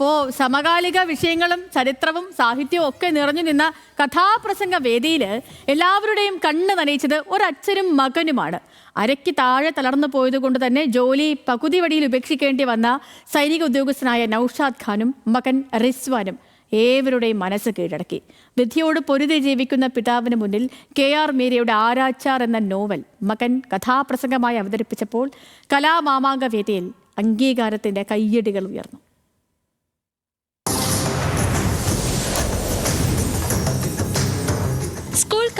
അപ്പോൾ സമകാലിക വിഷയങ്ങളും ചരിത്രവും സാഹിത്യവും ഒക്കെ നിറഞ്ഞു നിന്ന കഥാപ്രസംഗ വേദിയിൽ എല്ലാവരുടെയും കണ്ണ് നനയിച്ചത് ഒരച്ഛനും മകനുമാണ്. അരയ്ക്ക് താഴെ തളർന്നു പോയത് കൊണ്ട് തന്നെ ജോലി പകുതി വടിയിൽ ഉപേക്ഷിക്കേണ്ടി വന്ന സൈനിക ഉദ്യോഗസ്ഥനായ നൌഷാദ് ഖാനും മകൻ റിസ്വാനും ഏവരുടെയും മനസ്സ് കീഴടക്കി. വിധിയോട് പൊരുതി ജീവിക്കുന്ന പിതാവിന് മുന്നിൽ കെ ആർ മീരയുടെ ആരാച്ചാർ എന്ന നോവൽ മകൻ കഥാപ്രസംഗമായി അവതരിപ്പിച്ചപ്പോൾ കലാമാമാങ്ക വേദിയിൽ അംഗീകാരത്തിന്റെ കയ്യടികൾ ഉയർന്നു.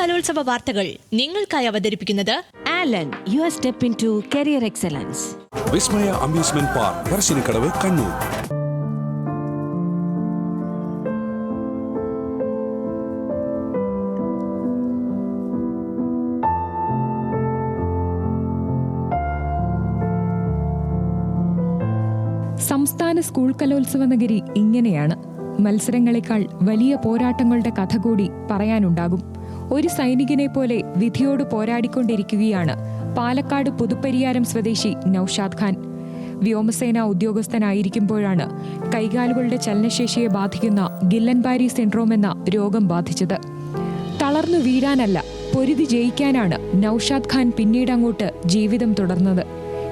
കലോത്സവ വാർത്തകൾ നിങ്ങൾക്കായി അവതരിപ്പിക്കുന്നത് Allen you step into career excellence Vismaya amusement park Parassinikkadavu Kannur. സംസ്ഥാന സ്കൂൾ കലോത്സവ നഗരി ഇങ്ങനെയാണ്. മത്സരങ്ങളെക്കാൾ വലിയ പോരാട്ടങ്ങളുടെ കഥ കൂടി പറയാനുണ്ടാകും. ഒരു സൈനികനെ പോലെ വിധിയോട് പോരാടിക്കൊണ്ടിരിക്കുകയാണ് പാലക്കാട് പുതുപ്പരിയാരം സ്വദേശി നൌഷാദ് ഖാൻ. വ്യോമസേന ഉദ്യോഗസ്ഥനായിരിക്കുമ്പോഴാണ് കൈകാലുകളുടെ ചലനശേഷിയെ ബാധിക്കുന്ന ഗില്ലൻബാരി സിൻഡ്രോം എന്ന രോഗം ബാധിച്ചത്. തളർന്നു വീഴാനല്ല പൊരുതി ജയിക്കാനാണ് നൌഷാദ് ഖാൻ പിന്നീട് അങ്ങോട്ട് ജീവിതം തുടർന്നത്.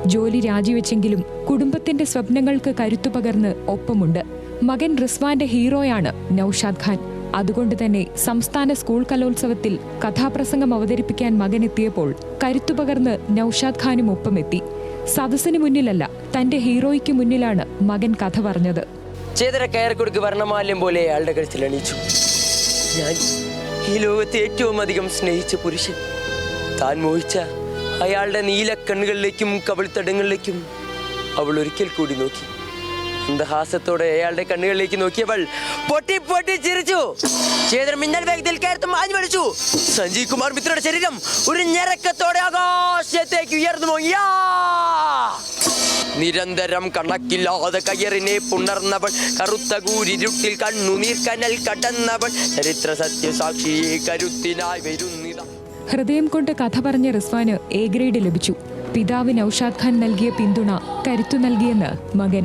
ജോലി രാജിവെച്ചെങ്കിലും കുടുംബത്തിന്റെ സ്വപ്നങ്ങൾക്ക് കരുത്തു പകർന്ന് ഒപ്പമുണ്ട്. മകൻ റിസ്വാന്റെ ഹീറോയാണ് നൌഷാദ് ഖാൻ. അതുകൊണ്ട് തന്നെ സംസ്ഥാന സ്കൂൾ കലോത്സവത്തിൽ കഥാപ്രസംഗം അവതരിപ്പിക്കാൻ മകൻ എത്തിയപ്പോൾ കരുത്തു പകർന്ന് നൌഷാദ് ഖാനും ഒപ്പമെത്തി. സദസ്സിന് മുന്നിലല്ല തന്റെ ഹീറോയ്ക്ക് മുന്നിലാണ് മകൻ കഥ പറഞ്ഞത്. ചേതര കയറിക്കൊടുക്ക് വർണമാല്യം പോലെ അയാളുടെ കഴുത്തിൽ അണിയിച്ചു ഞാൻ ഈ ലോകത്തെ ഏറ്റവും അധികം സ്നേഹിച്ച പുരുഷൻ. താൻ മോഹിച്ച അയാളുടെ നീല കണ്ണുകളിലേക്കും കവിൾത്തടങ്ങളിലേക്കും അവൾ ഒരിക്കൽ കൂടി നോക്കി. അന്തഹാസത്തോടെ അയാളുടെ കണ്ണുകളിലേക്ക് നോക്കിയവൾ പൊട്ടി പൊട്ടി ചിരിച്ചു. ചേതൻ മിന്നൽ വേഗത്തിൽ കയറത്തും ആഞ്ഞു വലിച്ചു. സഞ്ജീവ് കുമാർ മിത്രയുടെ ശരീരം ഒരു ഞരക്കത്തോടെ ആകാശത്തേക്ക് ഉയർന്നു! നിരന്തരം കണക്കില്ലാതെ കയറിനെ പുണർന്നവൾ കറുത്ത കൂരിരുട്ടിൽ കണ്ണുനീർ കനൽ കടന്നവൾ ചരിത്ര സത്യസാക്ഷിയെ കരുത്തിനായി വരുന്നിത. ഹൃദയം കൊണ്ട് കഥ പറഞ്ഞ റിസ്വാന് എ ഗ്രേഡ് ലഭിച്ചു. പിതാവ് നൌഷാദ് ഖാൻ നൽകിയ പിന്തുണ കരുത്തു നൽകിയെന്ന് മകൻ.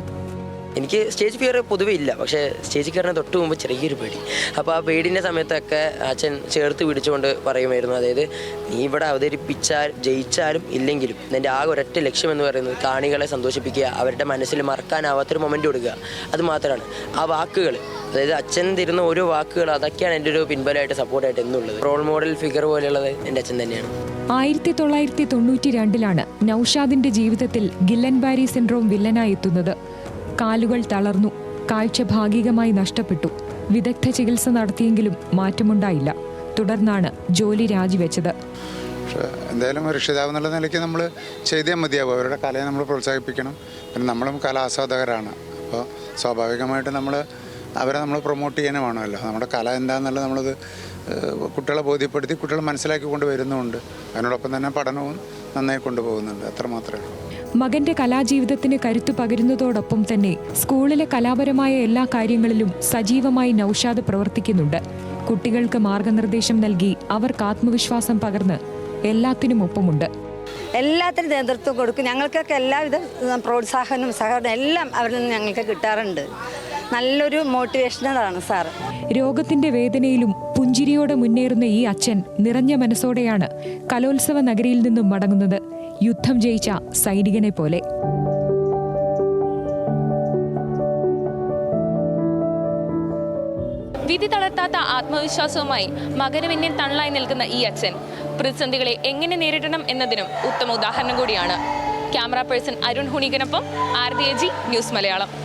എനിക്ക് സ്റ്റേജ് ഫിയർ പൊതുവെ ഇല്ല. പക്ഷേ സ്റ്റേജ് കയറുന്ന തൊട്ട് മുമ്പ് ചെറിയൊരു പേടി. അപ്പോൾ ആ പേടിന്റെ സമയത്തൊക്കെ അച്ഛൻ ചേർത്ത് പിടിച്ചുകൊണ്ട് പറയുമായിരുന്നു. അതായത് നീ ഇവിടെ അവതരിപ്പിച്ചാൽ ജയിച്ചാലും ഇല്ലെങ്കിലും എന്റെ ആകെ ഒരൊറ്റ ലക്ഷ്യം എന്ന് പറയുന്നത് കാണികളെ സന്തോഷിപ്പിക്കുക അവരുടെ മനസ്സിൽ മറക്കാനാവാത്തൊരു മൊമെന്റ് കൊടുക്കുക. അത് മാത്രമാണ്. ആ വാക്കുകൾ അതായത് അച്ഛൻ തരുന്ന ഓരോ വാക്കുകൾ അതൊക്കെയാണ് എന്റെ ഒരു പിൻബലമായിട്ട് സപ്പോർട്ടായിട്ട് എന്നുള്ളത്. റോൾ മോഡൽ ഫിഗർ പോലെയുള്ളത് എന്റെ അച്ഛൻ തന്നെയാണ്. ആയിരത്തി തൊള്ളായിരത്തി തൊണ്ണൂറ്റി രണ്ടിലാണ് നൌഷാദിന്റെ ജീവിതത്തിൽ ഗില്ലൻ ബാരി സിൻഡ്രോം വില്ലനായി എത്തുന്നത്. കാലുകൾ തളർന്നു. കാഴ്ച ഭാഗികമായി നഷ്ടപ്പെട്ടു. വിദഗ്ധ ചികിത്സ നടത്തിയെങ്കിലും മാറ്റമുണ്ടായില്ല. തുടർന്നാണ് ജോലി രാജിവെച്ചത്. എന്തായാലും രക്ഷിതാവ് എന്നുള്ള നിലയ്ക്ക് നമ്മൾ ചെയ്തേ മതിയാവും. അവരുടെ കലയെ നമ്മൾ പ്രോത്സാഹിപ്പിക്കണം. പിന്നെ നമ്മളും കലാസ്വാദകരാണ്. അപ്പോൾ സ്വാഭാവികമായിട്ട് നമ്മൾ അവരെ നമ്മൾ പ്രൊമോട്ട് ചെയ്യാനും വേണമല്ലോ. നമ്മുടെ കല എന്താണെന്നുള്ളത് നമ്മളത് കുട്ടികളെ ബോധ്യപ്പെടുത്തി കുട്ടികൾ മനസ്സിലാക്കി കൊണ്ട് വരുന്നുമുണ്ട്. അതിനോടൊപ്പം തന്നെ പഠനവും നന്നായി കൊണ്ടുപോകുന്നുണ്ട്. അത്ര മാത്രമേ ഉള്ളൂ. മകന്റെ കലാജീവിതത്തിന് കരുത്തു പകരുന്നതോടൊപ്പം തന്നെ സ്കൂളിലെ കലാപരമായ എല്ലാ കാര്യങ്ങളിലും സജീവമായി നൌഷാദ് പ്രവർത്തിക്കുന്നുണ്ട്. കുട്ടികൾക്ക് മാർഗനിർദ്ദേശം നൽകി അവർക്ക് ആത്മവിശ്വാസം പകർന്ന് എല്ലാത്തിനും ഒപ്പമുണ്ട്. എല്ലാത്തിനും നേതൃത്വം കൊടുക്കും. ഞങ്ങൾക്കൊക്കെ എല്ലാവിധ പ്രോത്സാഹനവും സഹകരണം എല്ലാം അവരിൽ നിന്ന് ഞങ്ങൾക്ക് കിട്ടാറുണ്ട്. നല്ലൊരു മോട്ടിവേഷനാണ് സാർ രോഗത്തിന്റെ വേദനയിലും പുഞ്ചിരിയോടെ മുന്നേറുന്ന ഈ അച്ഛൻ നിറഞ്ഞ മനസ്സോടെയാണ് കലോത്സവ നഗരിയിൽ നിന്നും മടങ്ങുന്നത്. യുദ്ധം ജയിച്ച സൈനികനെ പോലെ. വിധി തളർത്താത്ത ആത്മവിശ്വാസവുമായി മകന് തണലായി നിൽക്കുന്ന ഈ അച്ഛൻ പ്രതിസന്ധികളെ എങ്ങനെ നേരിടണം എന്നതിനും ഉത്തമ ഉദാഹരണം കൂടിയാണ്. ക്യാമറ പേഴ്സൺ അരുൺ ഹുണികനൊപ്പം ആർ ന്യൂസ് മലയാളം.